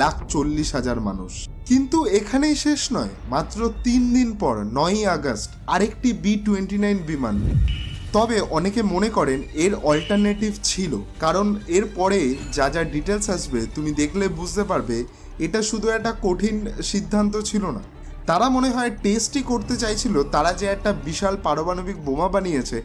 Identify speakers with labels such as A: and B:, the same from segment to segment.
A: লাখ চল্লিশ হাজার মানুষ। কিন্তু এখানেই শেষ নয়, মাত্র তিন দিন পর, নয়ই আগস্ট, আরেকটি বি টোয়েন্টি নাইন বিমান। তবে অনেকে মনে করেন এর অল্টারনেটিভ ছিল, কারণ এর পরে যা যা ডিটেলস আসবে, তুমি দেখলে বুঝতে পারবে, এটা শুধু একটা কঠিন সিদ্ধান্ত ছিল না। তারা মনে হয় টেস্টই করতে চাইছিল, তারা যে একটা বিশাল পারমাণবিক বোমা বানিয়েছে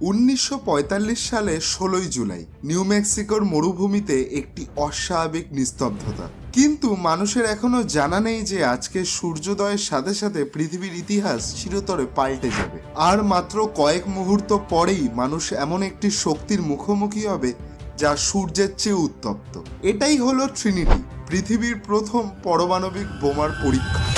A: উনিশশো পঁয়তাল্লিশ সালে ষোলোই জুলাই নিউ মেক্সিকোর মরুভূমিতে একটি অস্বাভাবিক নিস্তব্ধতা। কিন্তু মানুষের এখনও জানা নেই যে আজকে সূর্যোদয়ের সাথে সাথে পৃথিবীর ইতিহাস চিরতরে পাল্টে যাবে। আর মাত্র কয়েক মুহূর্ত পরেই মানুষ এমন একটি শক্তির মুখোমুখি হবে যা সূর্যের চেয়ে উত্তপ্ত। এটাই হলো ট্রিনিটি পৃথিবীর প্রথম পারমাণবিক বোমার পরীক্ষা।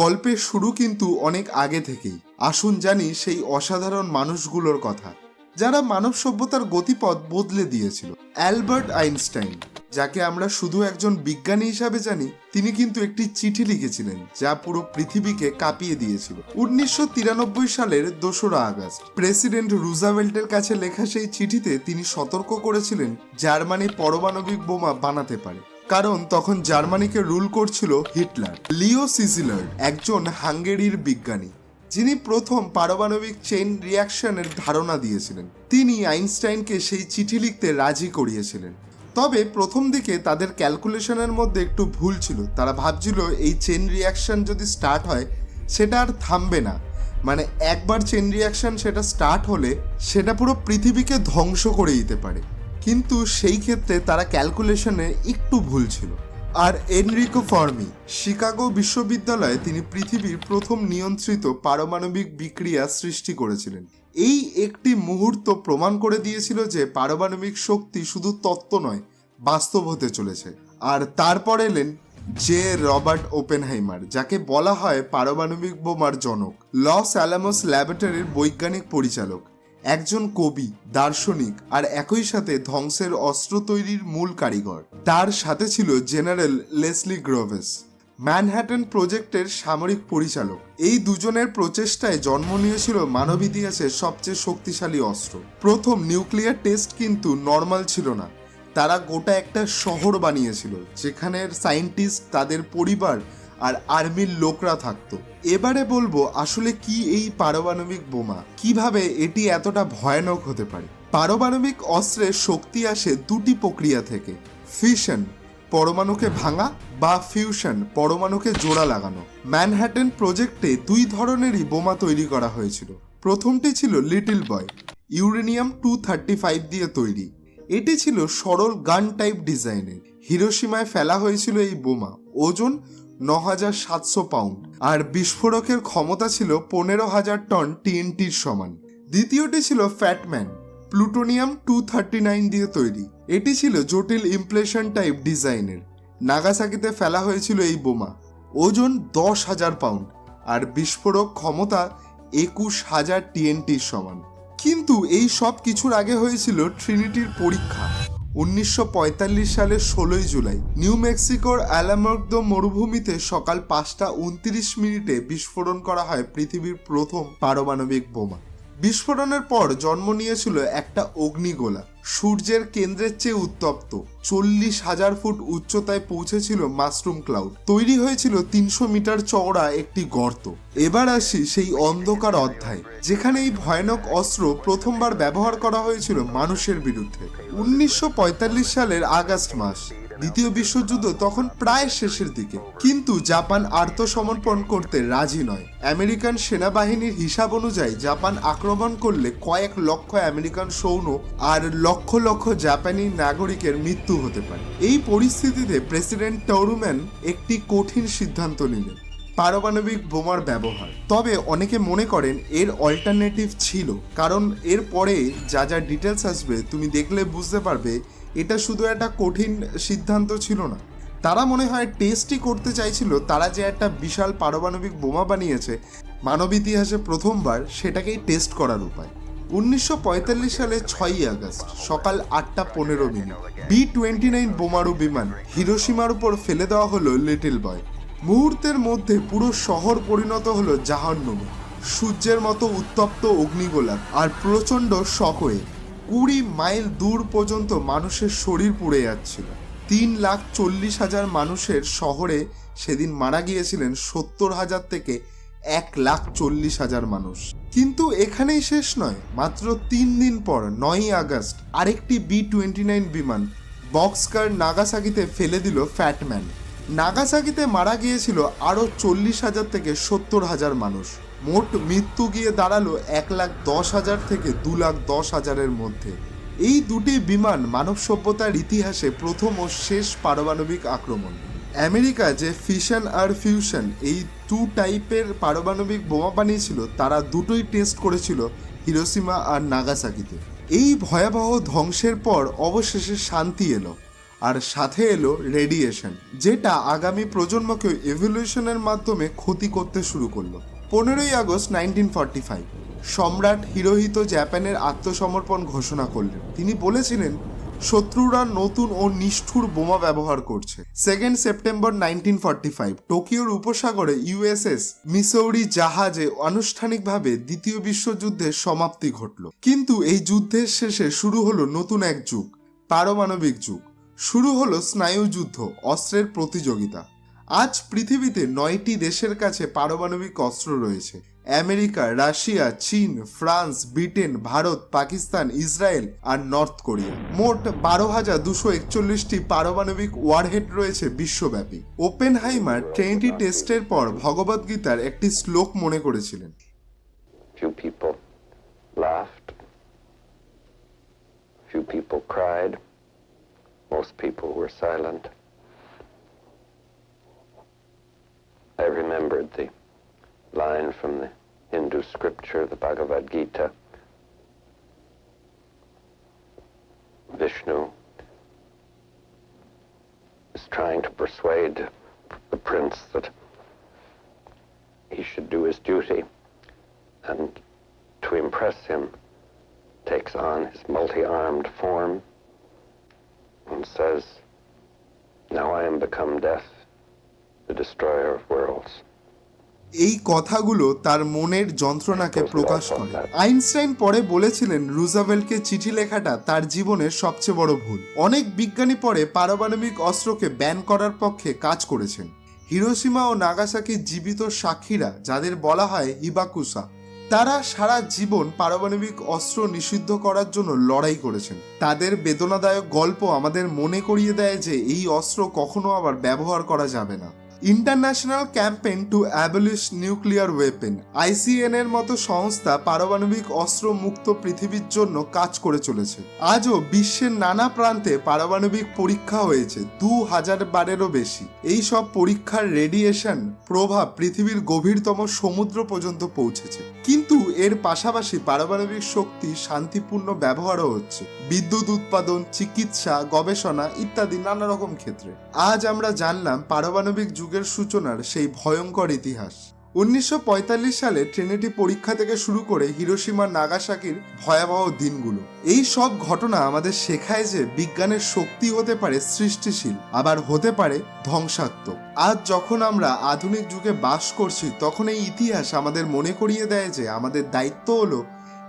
A: গল্পের শুরু কিন্তু অনেক আগে থেকেই। আসুন জানি সেই অসাধারণ মানুষগুলোর কথা, যারা মানব সভ্যতার গতিপথ বদলে দিয়েছিল। অ্যালবার্ট আইনস্টাইন, যাকে আমরা শুধু একজন বিজ্ঞানী হিসাবে জানি, তিনি কিন্তু একটি চিঠি লিখেছিলেন, যা পুরো পৃথিবীকে কাঁপিয়ে দিয়েছিল। উনিশশো তিরানব্বই সালের দোসরা আগস্ট, প্রেসিডেন্ট রুজাভেল্টের কাছে লেখা সেই চিঠিতে তিনি সতর্ক করেছিলেন, জার্মানি পারমাণবিক বোমা বানাতে পারে। কারণ তখন জার্মানিকে রুল করছিল হিটলার। লিও সিজিলার একজন হাঙ্গেরির বিজ্ঞানী। যিনি প্রথম পারমাণবিক চেইন রিয়াকশনের ধারণা দিয়েছিলেন। তিনি আইনস্টাইনকে সেই চিঠি লিখতে রাজি করিয়েছিলেন। তবে প্রথম দিকে তাদের ক্যালকুলেশনের মধ্যে একটু ভুল ছিল। তারা ভাবছিল, এই চেন রিয়াকশন যদি স্টার্ট হয়, সেটা আর থামবে না। মানে একবার চেন রিয়াকশন সেটা স্টার্ট হলে সেটা পুরো পৃথিবীকে ধ্বংস করে দিতে পারে। কিন্তু সেই ক্ষেত্রে তারা ক্যালকুলেশনে একটু ভুল ছিল। আর এনরিকো ফর্মি, শিকাগো বিশ্ববিদ্যালয়ে তিনি পৃথিবীর প্রথম নিয়ন্ত্রিত পারমাণবিক বিক্রিয়া সৃষ্টি করেছিলেন। এই একটি মুহূর্ত প্রমাণ করে দিয়েছিল যে পারমাণবিক শক্তি শুধু তত্ত্ব নয়, বাস্তব হতে চলেছে। আর তারপর এলেন জে রবার্ট ওপেনহাইমার, যাকে বলা হয় পারমাণবিক বোমার জনক। লস অ্যালামোস ল্যাবরেটরির বৈজ্ঞানিক পরিচালক। একজন কবি, দার্শনিক আর একই সাথে ধ্বংসের অস্ত্র তৈরির মূল কারিগর। তার সাথে ছিল জেনারেল লেসলি গ্রোভেস, ম্যানহ্যাটন প্রজেক্টের সামরিক পরিচালক। এই দুজনের প্রচেষ্টায় জন্ম নিয়েছিল মানব ইতিহাসের সবচেয়ে শক্তিশালী অস্ত্র। প্রথম নিউক্লিয়ার টেস্ট কিন্তু নর্মাল ছিল না। তারা গোটা একটা শহর বানিয়েছিল, যেখানের সায়েন্টিস্ট তাদের পরিবার আর আর্মির লোকরা থাকতো। এবারে বলব, আসলে কি এই পারমাণবিক বোমা? কীভাবে এটি এতটা ভয়ানক হতে পারে? পারমাণবিক অস্ত্রের শক্তি আসে দুটি প্রক্রিয়া থেকে। ফিশন পরমাণুকে ভাঙা বা ফিউশন, পরমাণুকে জোড়া লাগানো। ম্যানহ্যাটন প্রজেক্টে দুই ধরনেরই বোমা তৈরি করা হয়েছিল। প্রথমটি ছিল little boy, uranium two thirty five দিয়ে তৈরি। এটি ছিল সরল গান টাইপ ডিজাইনের। হিরোসীমায় ফেলা হয়েছিল এই বোমা। ওজন ন হাজার সাতশো পাউন্ড। আর বিস্ফোরকের ক্ষমতা ছিল পনেরো হাজার টন টিএনটির সমান। দ্বিতীয়টি ছিল fat man plutonium two thirty nine দিয়ে তৈরি। এটি ছিল জটিল ইমপ্লেশন টাইপ ডিজাইনের। নাগাসাকিতে ফেলা হয়েছিল এই বোমা। ওজন দশ হাজার পাউন্ড, আর বিস্ফোরক ক্ষমতা একুশ হাজার টিএনটির সমান। কিন্তু এই সব কিছুর আগে হয়েছিল ট্রিনিটির পরীক্ষা। উনিশশো পঁয়তাল্লিশ সালের ষোলোই জুলাই, নিউ মেক্সিকোর অ্যালামার্কদো মরুভূমিতে সকাল পাঁচটা উনত্রিশ মিনিটে বিস্ফোরণ করা হয় পৃথিবীর প্রথম পারমাণবিক বোমা। বিস্ফোরণের পর জন্ম নিয়েছিল একটা অগ্নিগোলা। সূর্যের কেন্দ্রের চেয়ে উত্তপ্ত। চল্লিশ হাজার ফুট উচ্চতায় পৌঁছেছিল মাশরুম ক্লাউড। তৈরি হয়েছিল তিনশো মিটার চওড়া একটি গর্ত। এবার আসি সেই অন্ধকার অধ্যায় যেখানে এই ভয়ানক অস্ত্র প্রথমবার ব্যবহার করা হয়েছিল মানুষের বিরুদ্ধে। উনিশশো পঁয়তাল্লিশ সালের আগস্ট মাস দ্বিতীয় বিশ্বযুদ্ধ তখন প্রায় শেষের দিকে। কিন্তু জাপান আত্মসমর্পণ করতে রাজি নয়। আমেরিকান সেনাবাহিনীর হিসাব অনুযায়ী জাপান আক্রমণ করলে কয়েক লক্ষ আমেরিকান সৈন্য আর লক্ষ লক্ষ জাপানি নাগরিকের মৃত্যু হতে পারে। এই পরিস্থিতিতে প্রেসিডেন্ট টরুম্যান একটি কঠিন সিদ্ধান্ত নিলেন, পারমাণবিক বোমার ব্যবহার। তবে অনেকে মনে করেন এর অল্টারনেটিভ ছিল, কারণ এর পরে যা যা ডিটেলস আসবে, তুমি দেখলে বুঝতে পারবে এটা শুধু একটা কঠিন সিদ্ধান্ত ছিল না। তারা মনে হয় টেস্টই করতে চাইছিল, তারা যে একটা বিশাল পারমাণবিক বোমা বানিয়েছে, মানব ইতিহাসে প্রথমবার সেটাকেই টেস্ট করার উপায়। উনিশশো পঁয়তাল্লিশ সালে ছয়ই আগস্ট, সকাল আটটা পনেরো মিনিট বি টোয়েন্টি নাইন বোমারু বিমান হিরোসীমার উপর ফেলে দেওয়া হলো লিটল বয় মুহূর্তের মধ্যে পুরো শহর পরিণত হলো জাহান্নমে। সূর্যের মতো উত্তপ্ত অগ্নিগোলা আর প্রচণ্ড শকওয়ে কুড়ি মাইল দূর পর্যন্ত মানুষের শরীর পুড়ে যাচ্ছিল। তিন লাখ চল্লিশ হাজার মানুষের শহরে সেদিন মারা গিয়েছিলেন সত্তর হাজার থেকে এক লাখ চল্লিশ হাজার মানুষ। কিন্তু এখানেই শেষ নয়, মাত্র তিন দিন পর, নয়ই আগস্ট, আরেকটি বি টোয়েন্টি নাইন বিমান বক্সকার নাগাসাকিতে ফেলে দিল ফ্যাটম্যান। নাগাসাকিতে মারা গিয়েছিল আরও চল্লিশ হাজার থেকে সত্তর হাজার মানুষ। মোট মৃত্যু গিয়ে দাঁড়াল এক লাখ দশ হাজার থেকে দু লাখ দশ হাজারের মধ্যে। এই দুটি বিমান মানব সভ্যতার ইতিহাসে প্রথম ও শেষ পারমাণবিক আক্রমণ। আমেরিকা যে ফিশন আর ফিউশন এই টু টাইপের পারমাণবিক বোমা বানিয়েছিল, তারা দুটোই টেস্ট করেছিল হিরোসীমা আর নাগাসাকিতে। এই ভয়াবহ ধ্বংসের পর অবশেষে শান্তি এলো আর সাথে এলো রেডিয়েশন যেটা আগামী প্রজন্মকে এভলিউশনের মাধ্যমে ক্ষতি করতে শুরু করল। পনেরোই আগস্ট নাইনটিন ফর্টি ফাইভ, সম্রাট হিরোহিত জাপানের আত্মসমর্পণ ঘোষণা করলেন। তিনি বলেছিলেন, শত্রুরা নতুন ও নিষ্ঠুর বোমা ব্যবহার করছে। Second September nineteen forty five, টোকিওর উপসাগরে ইউএসএস মিসৌরি জাহাজে আনুষ্ঠানিকভাবে দ্বিতীয় বিশ্বযুদ্ধের সমাপ্তি ঘটল। কিন্তু এই যুদ্ধের শেষে শুরু হলো নতুন এক যুগ, পারমাণবিক যুগ। শুরু হলো স্নায়ুযুদ্ধ, অস্ত্রের প্রতিযোগিতা। আজ পৃথিবীতে নয়টি দেশের কাছে পারমাণবিক অস্ত্র রয়েছে। আমেরিকা, রাশিয়া, চীন, France, Britain, Bharat, Pakistan, Israel আর নর্থ কোরিয়া। মোট বারো হাজার দুশো একচল্লিশটি পারমাণবিক ওয়ারহেড রয়েছে বিশ্বব্যাপী। ওপেন হাইমার ট্রেনিটি টেস্টের পর ভগবদ্গীতার একটি শ্লোক মনে করেছিলেন।
B: Few people cried. Most people were silent. Remembered the line from the Hindu scripture, the Bhagavad Gita. Vishnu is trying to persuade the prince that he should do his duty and to impress him takes on his multi-armed form and says, Now I am become death, the destroyer of worlds.
A: এই কথাগুলো তার মনের যন্ত্রণাকে প্রকাশ করে। Einstein পরে বলেছিলেন, রুজাভেলকে চিঠি লেখাটা তার জীবনের সবচেয়ে বড় ভুল। অনেক বিজ্ঞানী পরে পারমাণবিক অস্ত্রকে ব্যান করার পক্ষে কাজ করেছেন। হিরোসীমা ও নাগাসাকি জীবিত সাক্ষীরা, যাদের বলা হয় হিবাকুসা তারা সারা জীবন পারমাণবিক অস্ত্র নিষিদ্ধ করার জন্য লড়াই করেছেন। তাদের বেদনাদায়ক গল্প আমাদের মনে করিয়ে দেয় যে এই অস্ত্র কখনো আবার ব্যবহার করা যাবে না। International campaign to abolish nuclear weapon. ICN এর মতো সংস্থা পারমাণবিক অস্ত্র মুক্ত পৃথিবীর জন্য কাজ করে চলেছে। আজও বিশ্বের নানা প্রান্তে পারমাণবিক পরীক্ষা হয়েছে, দু হাজার বারেরও বেশি। এই সব পরীক্ষার রেডিয়েশন প্রভাব পৃথিবীর গভীরতম সমুদ্র পর্যন্ত পৌঁছেছে। কিন্তু এর পাশাপাশি পারমাণবিক শক্তি শান্তিপূর্ণ ব্যবহারও হচ্ছে। বিদ্যুৎ উৎপাদন, চিকিৎসা, গবেষণা ইত্যাদি নানা রকম ক্ষেত্রে। আজ আমরা জানলাম পারমাণবিক যুগের সূচনার সেই ভয়ঙ্কর ইতিহাস। উনিশশো পঁয়তাল্লিশ সালে ট্রিনিটি পরীক্ষা থেকে শুরু করে হিরোসীমা নাগাসাকির ভয়াবহ দিনগুলো। এই সব ঘটনা আমাদের শেখায় যে বিজ্ঞানের শক্তি হতে পারে সৃষ্টিশীল, আবার হতে পারে ধ্বংসাত্মক। আজ যখন আমরা আধুনিক যুগে বাস করছি, তখন এই ইতিহাস আমাদের মনে করিয়ে দেয় যে আমাদের দায়িত্ব হলো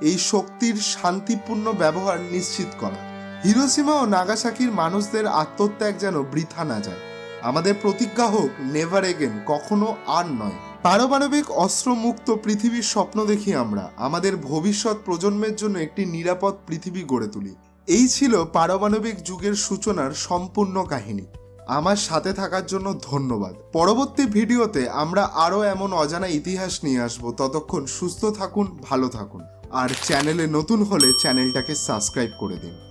A: এই শক্তির শান্তিপূর্ণ ব্যবহার নিশ্চিত করা। হিরোসীমা ও নাগাসাকির মানুষদের আত্মত্যাগ যেন বৃথা না যায়। আমাদের প্রতিজ্ঞা হোক নেভার এগেন কখনো আর নয়। পারমাণবিক অস্ত্রমুক্ত পৃথিবীর স্বপ্ন দেখি আমরা, আমাদের ভবিষ্যৎ প্রজন্মের জন্য একটি নিরাপদ পৃথিবী গড়ে তুলি। এই ছিল পারমাণবিক যুগের সূচনার সম্পূর্ণ কাহিনী। আমার সাথে থাকার জন্য ধন্যবাদ। পরবর্তী ভিডিওতে আমরা আরও এমন অজানা ইতিহাস নিয়ে আসব। ততক্ষণ সুস্থ থাকুন, ভালো থাকুন। আর চ্যানেলে নতুন হলে চ্যানেলটাকে সাবস্ক্রাইব করে দিন।